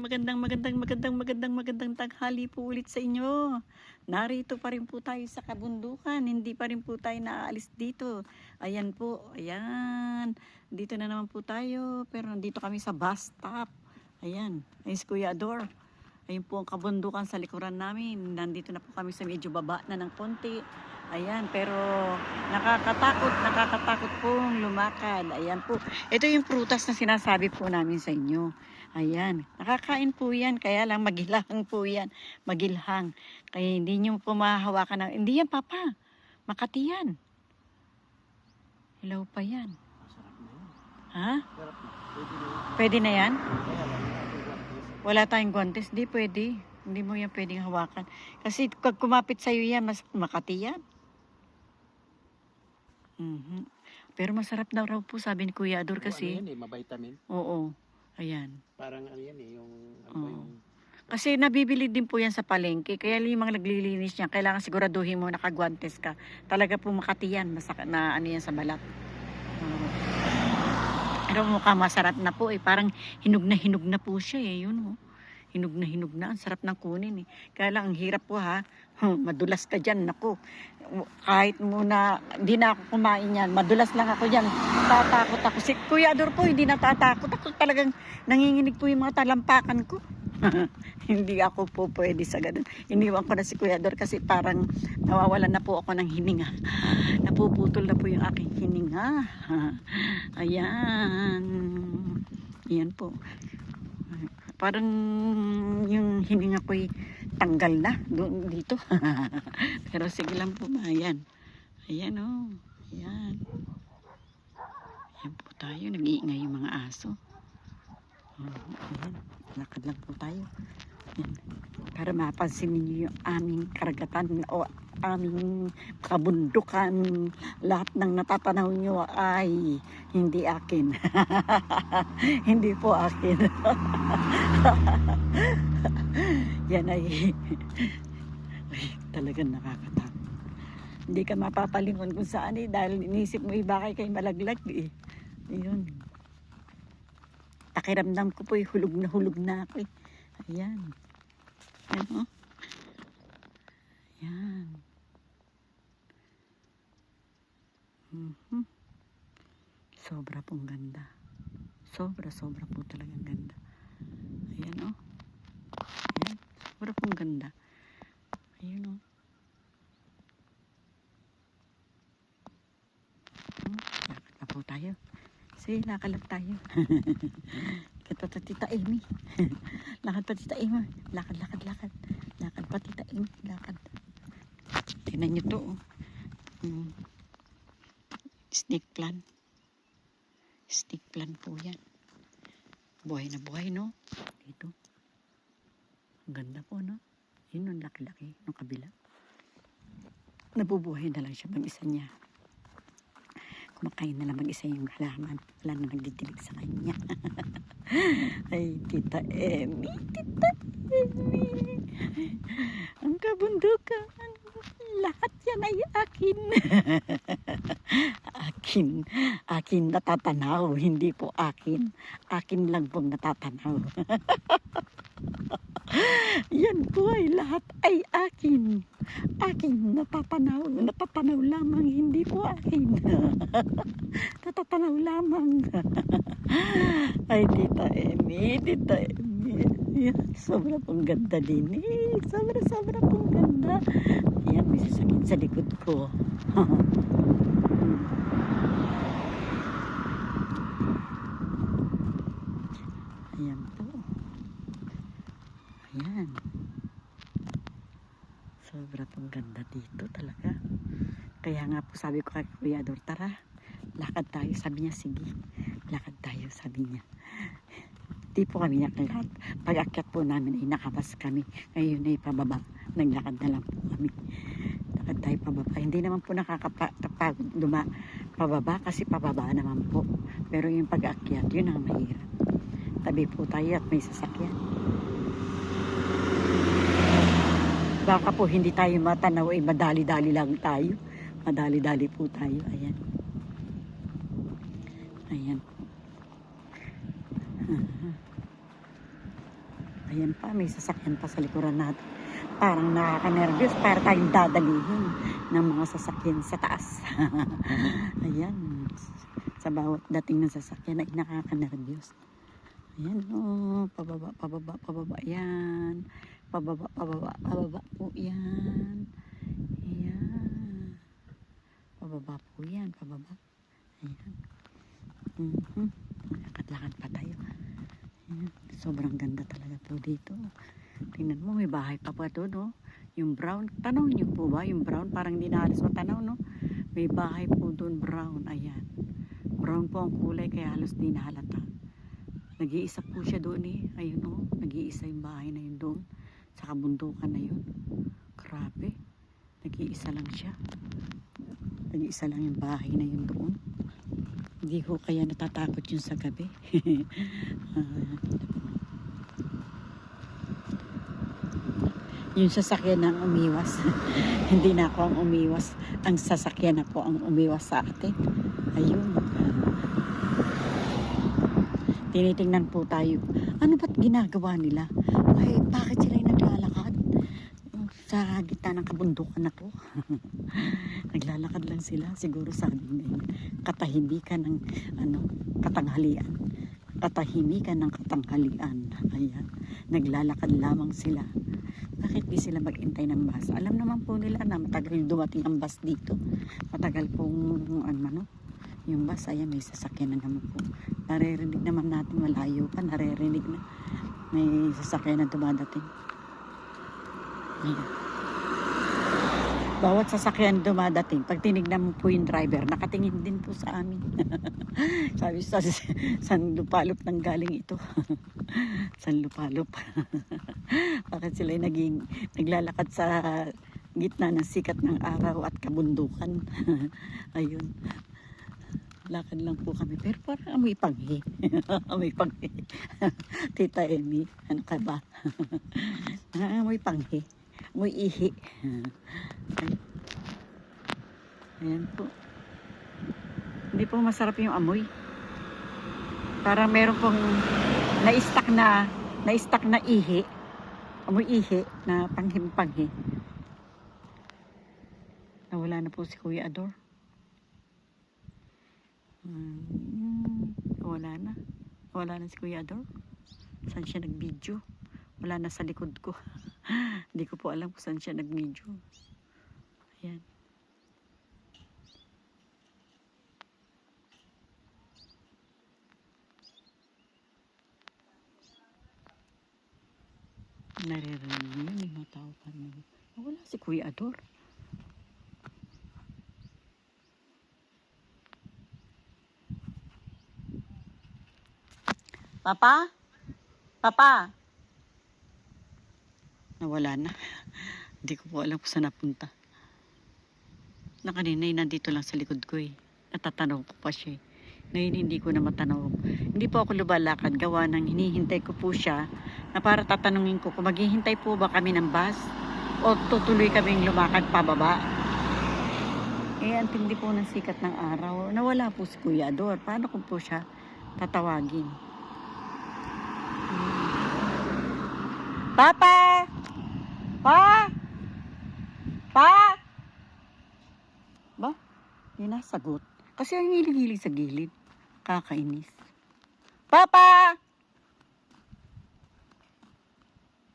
Magandang magandang magandang magandang magandang tanghali po ulit sa inyo. Narito pa rin po tayo sa kabundukan. Hindi pa rin po tayo naaalis dito. Ayan po, ayan. Dito na naman po tayo. Pero nandito kami sa bus stop. Ayan, ayun si Kuya Ador. Ayun po ang kabundukan sa likuran namin. Nandito na po kami sa medyo baba na ng konti. Ayan, pero nakakatakot, nakakatakot pong lumakad. Ayan po. Ito yung prutas na sinasabi po namin sa inyo. Ayan, nakakain po yan, kaya lang magilhang po yan. Magilhang. Kaya hindi nyo po mahahawakan ng... Hindi yan, Papa. Makati yan. Hilaw pa yan. Ha? Pwede na yan? Wala tayong guantes. Di pwede. Hindi mo yan pwedeng hawakan. Kasi pag kumapit sa'yo yan, mas makati yan. Mhm. Pero masarap daw raw po, sabi ni Kuya Ador Ano kasi. yan eh, mavitamin. Oo. Ayan. Parang ano yan eh, yung ano ba yung Kasi nabibili din po yan sa palengke. Kaya yung mga naglilinis niya, kailangan siguraduhin mo nakagwantes ka. Talaga po makati yan, masaka, na ano yan sa balat. Oo. Pero mukha masarap na po eh. Parang hinog na hinog na po siya eh. Yun oh. Hinog na hinog na. Ang sarap ng kunin eh. Kaya lang ang hirap po ha. Madulas ka dyan. Naku. Kahit muna, hindi na ako kumain yan. Madulas lang ako dyan. Tatakot ako. Si Kuya Ador po, hindi natatakot. Ako talagang nanginginig po yung mga talampakan ko. hindi ako po pwede sa ganun. Iniwan ko na si Kuya Dor kasi parang nawawalan na po ako ng hininga. Napuputol na po yung aking hininga. Ayan. Ayan po. Parang yung hininga ko'y tanggal na doon dito. Pero sige lang po ma. Ayan. Ayan o. Oh. Ayan. Ayan po tayo. Nag-iingay yung mga aso. Ayan. Lakad lang po tayo. Ayan. Para mapansin ninyo yung aming karagatan o aming kabundukan. Lahat ng natatanaw nyo ay hindi akin. hindi po akin. Yan ay, ay talagang nakakatakot. Hindi ka mapapalingon kung saan eh dahil inisip mo iba kay kay malaglag eh. Ayun. Pakiramdam ko po eh, hulog na hulog na ako eh. Ayan. Oh. Ayan. Mhm. Sobra pong ganda. Sobra, sobra po talagang ganda. Ayan oh. Sobra pong ganda. Ayan oh. Hmm, Lakad na po tayo. Sige, lakad lang tayo. Lakad pa tita Amy. lakad pa tita Amy. Lakad, lakad, lakad. Lakad pa tita Amy. Lakad. Tingnan nyo to. Oh. Hmm. Snake plant. Snake plant po yan. Buhay na buhay, no? Dito. Ganda po, no? Yun, ang laki-laki. Nung kabila. Nabubuhay na lang siya mag-isa niya. Kumakain na lang mag-isa yung halaman. Wala na nagdidilig sa kanya. Ay, Tita Emmy, Tita Emmy. Ang kabundukan. Lahat yan ay akin. akin. Akin natatanaw. Hindi po akin. Akin lang pong natatanaw. yan po ay lahat ay akin. Akin natatanaw. Natatanaw lamang. Hindi po akin. natatanaw lamang. ay, Tita Emmy. Tita Emmy. Yan, sobra pong ganda din eh. Sobra, sobra pong ganda. Ayan, may sasakyan sa likod ko. Ayan po. Ayan. Sobra pong ganda dito talaga. Kaya nga po sabi ko kay Kuya Ador, tara, lakad tayo. Sabi niya, sige, lakad tayo, sabi niya. Di po kami nakalakad. Pag akyat po namin ay nakabas kami. Ngayon ay pababa. Naglakad na lang po kami. Lakad tayo pababa. Hindi naman po nakakapagod duma pababa kasi pababa naman po. Pero yung pag-akyat, yun ang mahirap. Tabi po tayo at may sasakyan. Baka po hindi tayo matanaw, eh, madali-dali lang tayo. Madali-dali po tayo. Ayan. Ayan. Ayan pa, may sasakyan pa sa likuran natin. Parang nakaka-nervous, para tayong dadalihin ng mga sasakyan sa taas. Ayan. Sa bawat dating ng sasakyan ay nakaka-nervous. Ayan, oh, pababa, pababa, pababa, yan. Pababa, pababa, pababa po yan. Ayan. Pababa po yan, pababa. Ayan. Mhm. Lakad-lakad pa tayo. Ayan. Sobrang ganda talaga po dito. Tingnan mo, may bahay pa pa doon, no? Yung brown. Tanaw niyo po ba? Yung brown, parang hindi na halos matanaw, no? May bahay po doon, brown. Ayan. Brown po ang kulay, kaya halos di nahalata. Nag-iisa po siya doon eh. Ayun oh, nag-iisa yung bahay na yun doon. Sa kabundukan na yun. Grabe. Nag-iisa lang siya. Nag-iisa lang yung bahay na yun doon. Hindi ko kaya natatakot yun sa gabi. Ah. yung sasakyan ang umiwas. Hindi na ako ang umiwas. Ang sasakyan na po ang umiwas sa atin. Ayun. Tinitingnan po tayo. Ano ba't ginagawa nila? Ay, bakit sila? Sa gitna ng kabundukan na to. Naglalakad lang sila. Siguro sabi nila, katahimikan ng ano, katanghalian. Katahimikan ng katanghalian. Ayan. Naglalakad lamang sila. Bakit di sila magintay ng bus? Alam naman po nila na matagal dumating ang bus dito. Matagal pong ano, ano yung bus, ayan, may sasakyan na naman po. Naririnig naman natin malayo pa, naririnig na. May sasakyan na dumadating. Ayan. Bawat sasakyan dumadating, pag tinignan mo po yung driver, nakatingin din po sa amin. Sabi sa san lupalop nang galing ito. san lupalop. Bakit sila naging naglalakad sa gitna ng sikat ng araw at kabundukan. Ayun. Lakad lang po kami. Pero parang amoy panghi. amoy panghi. Tita Emi, ano ka ba? amoy panghi. Amoy ihi. Ay. Ayan po. Hindi po masarap yung amoy. Parang meron pong na-stack na na-stack na ihi. Amoy ihi na panghim-panghi. Nawala na po si Kuya Ador. Hmm, wala na. Wala na si Kuya Ador. Saan siya nag-video? Wala na sa likod ko. Hindi ko po alam kung saan siya nag-video. Ayan. Naririnig yun, yung mga tao pa rin. Wala si Kuya Ador. Papa? Papa? Nawala na. Hindi ko po alam kung saan napunta. Na kanina ay nandito lang sa likod ko eh. Natatanaw ko pa siya eh. Ngayon hindi ko na matanaw. Hindi po ako lubalakad. Gawa ng hinihintay ko po siya na para tatanungin ko kung maghihintay po ba kami ng bus o tutuloy kaming lumakad pababa. Eh, ang tindi po ng sikat ng araw. Nawala po si Kuya Ador. Paano ko po siya tatawagin? Papa! Pa! Pa! Ba? Hindi nasagot. Kasi ang hilig-hilig sa gilid. Kakainis. Papa!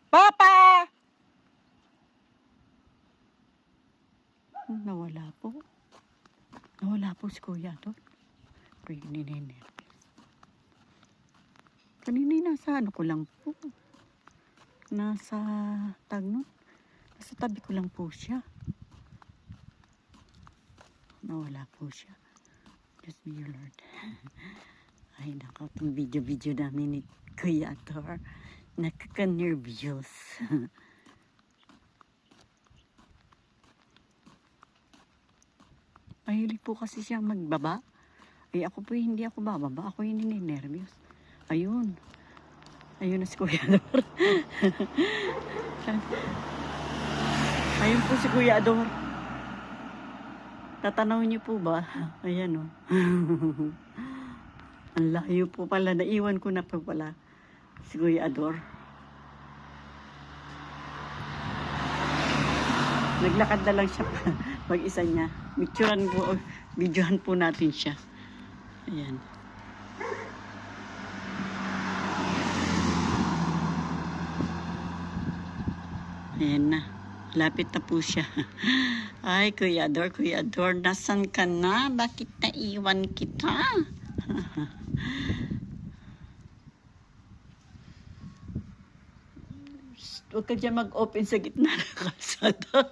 Papa! Nawala po. Nawala po si Kuya doon. Nene. Kanina nasa ano ko lang po. Nasa tag. Nasa tabi ko lang po siya. Nawala po siya. Bless me, your Lord. Ay, nako, itong video-video namin ni Kuya Ator. Nakaka-nervous. Mahilig po kasi siyang magbaba. Ay, ako po hindi ako bababa. Ako yung nervous. Ayun. Ayun na si Kuya Ador. Ayun po si Kuya Ador. Tatanaw niyo po ba? Ayan o. Oh. Ang layo po pala. Naiwan ko na po pala si Kuya Ador. Naglakad na lang siya mag-isa niya. Picturean po, videohan po natin siya. Ayan. Ayan na. Lapit na po siya. Ay, Kuya Ador, Kuya Ador, nasan ka na? Bakit naiwan kita? Huwag ka dyan mag-open sa gitna ng kalsada.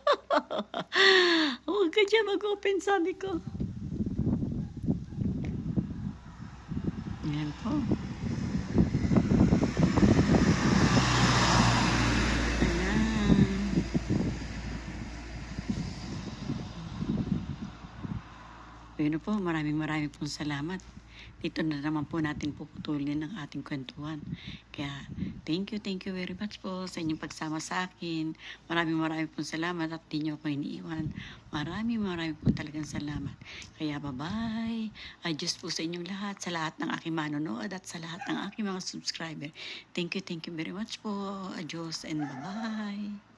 Huwag ka dyan mag-open, sabi ko. Ayan po. Ayan. Ayun po, maraming maraming pong salamat. Dito na naman po natin puputulin ang ating kwentuhan. Kaya, thank you, thank you very much po sa inyong pagsama sa akin. Maraming maraming pong salamat at di nyo ako iniiwan. Maraming maraming pong talagang salamat. Kaya, bye-bye. Adios po sa inyong lahat, sa lahat ng aking manonood at sa lahat ng aking mga subscriber. Thank you, thank you very much po. Adios and bye-bye.